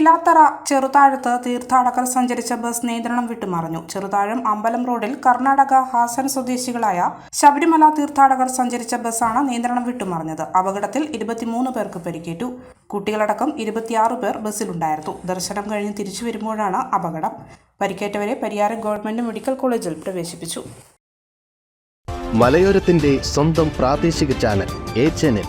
പിലാത്തറ ചെറുതാഴത്ത് തീർത്ഥാടകർ സഞ്ചരിച്ച ബസ് നിയന്ത്രണം വിട്ടുമറിഞ്ഞു. ചെറുതാഴം അമ്പലം റോഡിൽ കർണാടക ഹാസൻ സ്വദേശികളായ ശബരിമല തീർത്ഥാടകർ സഞ്ചരിച്ച ബസ്സാണ് നിയന്ത്രണം വിട്ടുമറിഞ്ഞത്. അപകടത്തിൽ ഇരുപത്തിമൂന്ന് പേർക്ക് പരിക്കേറ്റു. കുട്ടികളടക്കം ഇരുപത്തിയാറ് പേർ ബസ്സിലുണ്ടായിരുന്നു. ദർശനം കഴിഞ്ഞ് തിരിച്ചു വരുമ്പോഴാണ് അപകടം. പരിക്കേറ്റവരെ പരിയാരം ഗവൺമെന്റ് മെഡിക്കൽ കോളേജിൽ പ്രവേശിപ്പിച്ചു. മലയോരത്തിന്റെ സ്വന്തം പ്രാദേശിക ചാനൽ ചാനൽ.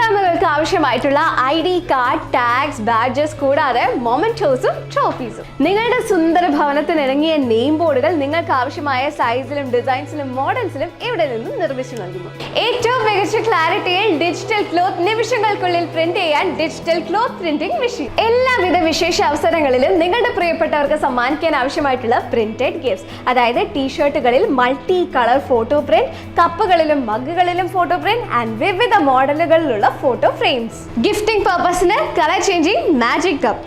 പ്രോഗ്രാമുകൾക്ക് ആവശ്യമായിട്ടുള്ള I D card tags badges കൂടാതെ മൊമെന്റോസും ട്രോഫീസും. നിങ്ങളുടെ സുന്ദര ഭവനത്തിന് ഇണങ്ങിയ നെയിം ബോർഡുകൾ നിങ്ങൾക്ക് ആവശ്യമായ സൈസിലും ഡിസൈൻസിലും മോഡൽസിലും ഇവിടെ നിന്നും നിർമ്മിച്ചു നൽകുന്നു. ഏറ്റവും മികച്ച ക്ലാരിറ്റിയിൽ ഡിജിറ്റൽ ക്ലോത്ത് നിമിഷങ്ങൾക്കുള്ളിൽ പ്രിന്റ് ചെയ്യാൻ ഡിജിറ്റൽ ക്ലോത്ത് പ്രിന്റിംഗ് മെഷീൻ എല്ലാവിധ വിശേഷ അവസരങ്ങളിലും നിങ്ങളുടെ പ്രിയപ്പെട്ടവർക്ക് സമ്മാനിക്കാൻ ആവശ്യമായിട്ടുള്ള പ്രിന്റഡ് ഗിഫ്റ്റ്സ് അതായത് ടീഷർട്ടുകളിൽ മൾട്ടി കളർ ഫോട്ടോ പ്രിന്റ് കപ്പുകളിലും മഗ്ഗുകളിലും ഫോട്ടോ പ്രിന്റ് ആൻഡ് വിവിധ മോഡലുകളിലുള്ള ഫോട്ടോ ഫ്രെയിംസ് ഗിഫ്റ്റിംഗ് പർപ്പസിന് കളർ ചേഞ്ചിങ് മാജിക് കപ്പ്